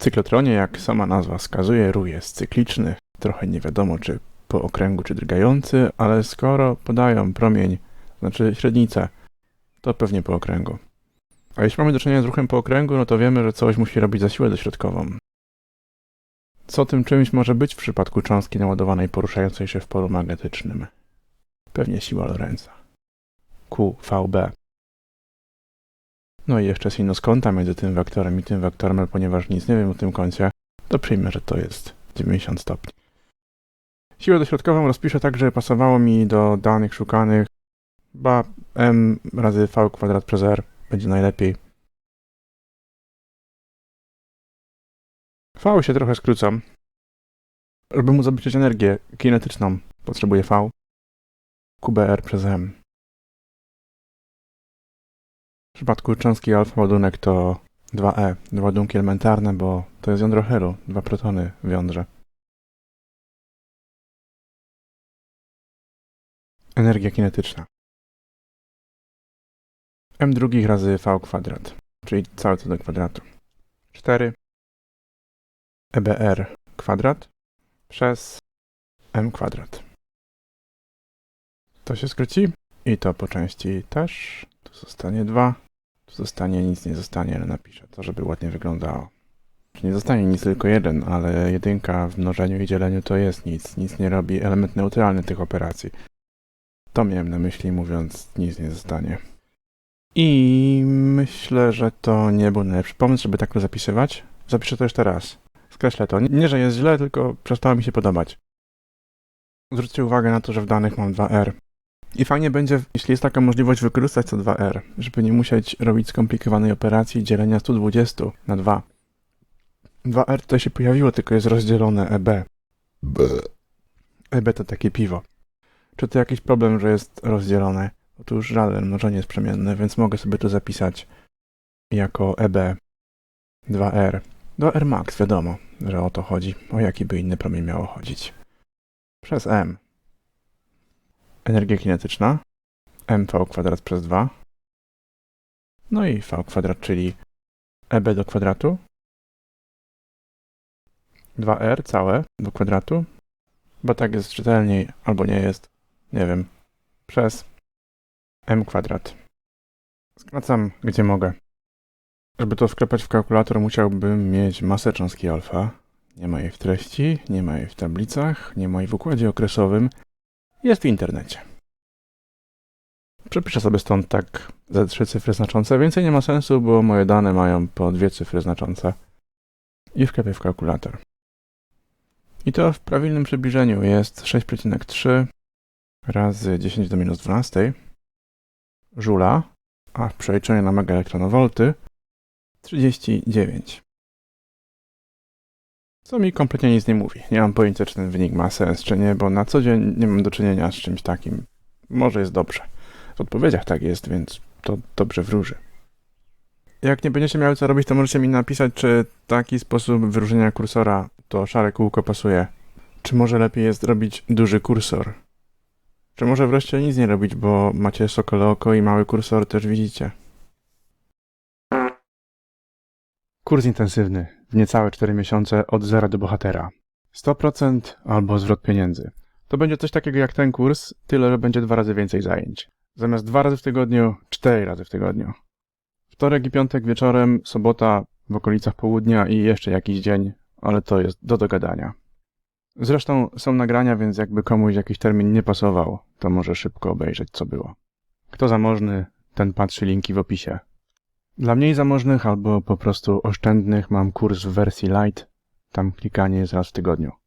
cyklotronie, jak sama nazwa wskazuje, ruch jest cykliczny. Trochę nie wiadomo, czy po okręgu, czy drgający, ale skoro podają promień, znaczy średnicę, to pewnie po okręgu. A jeśli mamy do czynienia z ruchem po okręgu, no to wiemy, że coś musi robić za siłę dośrodkową. Co tym czymś może być w przypadku cząstki naładowanej poruszającej się w polu magnetycznym? Pewnie siła Lorenza. QVB. No i jeszcze sinus kąta między tym wektorem i tym wektorem, ale ponieważ nic nie wiem o tym kącie, to przyjmę, że to jest 90 stopni. Siłę dośrodkową rozpiszę tak, żeby pasowało mi do danych szukanych. Ba m razy v kwadrat przez r będzie najlepiej. V się trochę skrócam. Żeby móc obliczyć energię kinetyczną, potrzebuję V. QBR przez M. W przypadku cząstki alfa ładunek to 2E, dwa ładunki elementarne, bo to jest jądro helu, dwa protony w jądrze. Energia kinetyczna. M drugich razy V kwadrat, czyli całe co do kwadratu. 4 EBR kwadrat przez M kwadrat. To się skróci i to po części też. Tu zostanie 2. Zostanie nic nie zostanie, ale napiszę to, żeby ładnie wyglądało. Nie zostanie nic tylko jeden, ale jedynka w mnożeniu i dzieleniu to jest nic. Nic nie robi element neutralny tych operacji. To miałem na myśli mówiąc nic nie zostanie. I myślę, że to nie był najlepszy pomysł, żeby tak to zapisywać. Zapiszę to jeszcze raz. Skreślę to. Nie, że jest źle, tylko przestało mi się podobać. Zwróćcie uwagę na to, że w danych mam 2R. I fajnie będzie, jeśli jest taka możliwość, wykorzystać to 2R, żeby nie musieć robić skomplikowanej operacji dzielenia 120 na 2. 2R tutaj się pojawiło, tylko jest rozdzielone EB. EB to takie piwo. Czy to jakiś problem, że jest rozdzielone? Otóż żaden mnożenie jest przemienne, więc mogę sobie to zapisać jako EB 2R. 2R max, wiadomo, że o to chodzi. O jaki by inny promień miało chodzić. Przez M. Energia kinetyczna. mv kwadrat przez 2. No i v kwadrat, czyli eb do kwadratu. 2r całe do kwadratu. Bo tak jest czytelniej, albo nie jest. Nie wiem. Przez m kwadrat. Skracam gdzie mogę. Żeby to wklepać w kalkulator, musiałbym mieć masę cząstki alfa. Nie ma jej w treści, nie ma jej w tablicach, nie ma jej w układzie okresowym. Jest w internecie. Przepiszę sobie stąd tak ze trzy cyfry znaczące. Więcej nie ma sensu, bo moje dane mają po dwie cyfry znaczące. I wklepię w kalkulator. I to w prawilnym przybliżeniu jest 6,3 razy 10 do minus 12 żula, a w przeliczeniu na megaelektronowolty 39. Co mi kompletnie nic nie mówi. Nie mam pojęcia, czy ten wynik ma sens, czy nie, bo na co dzień nie mam do czynienia z czymś takim. Może jest dobrze. W odpowiedziach tak jest, więc to dobrze wróży. Jak nie będziecie miały co robić, to możecie mi napisać, czy taki sposób wyróżnienia kursora to szare kółko pasuje. Czy może lepiej jest robić duży kursor? Czy może wreszcie nic nie robić, bo macie sokole oko i mały kursor też widzicie? Kurs intensywny w niecałe 4 miesiące od zera do bohatera. 100% albo zwrot pieniędzy. To będzie coś takiego jak ten kurs, tyle że będzie dwa razy więcej zajęć. Zamiast dwa razy w tygodniu, cztery razy w tygodniu. Wtorek i piątek wieczorem, sobota w okolicach południa i jeszcze jakiś dzień, ale to jest do dogadania. Zresztą są nagrania, więc jakby komuś jakiś termin nie pasował, to może szybko obejrzeć, co było. Kto zamożny, ten patrzy linki w opisie. Dla mniej zamożnych albo po prostu oszczędnych mam kurs w wersji light. Tam klikanie jest raz w tygodniu.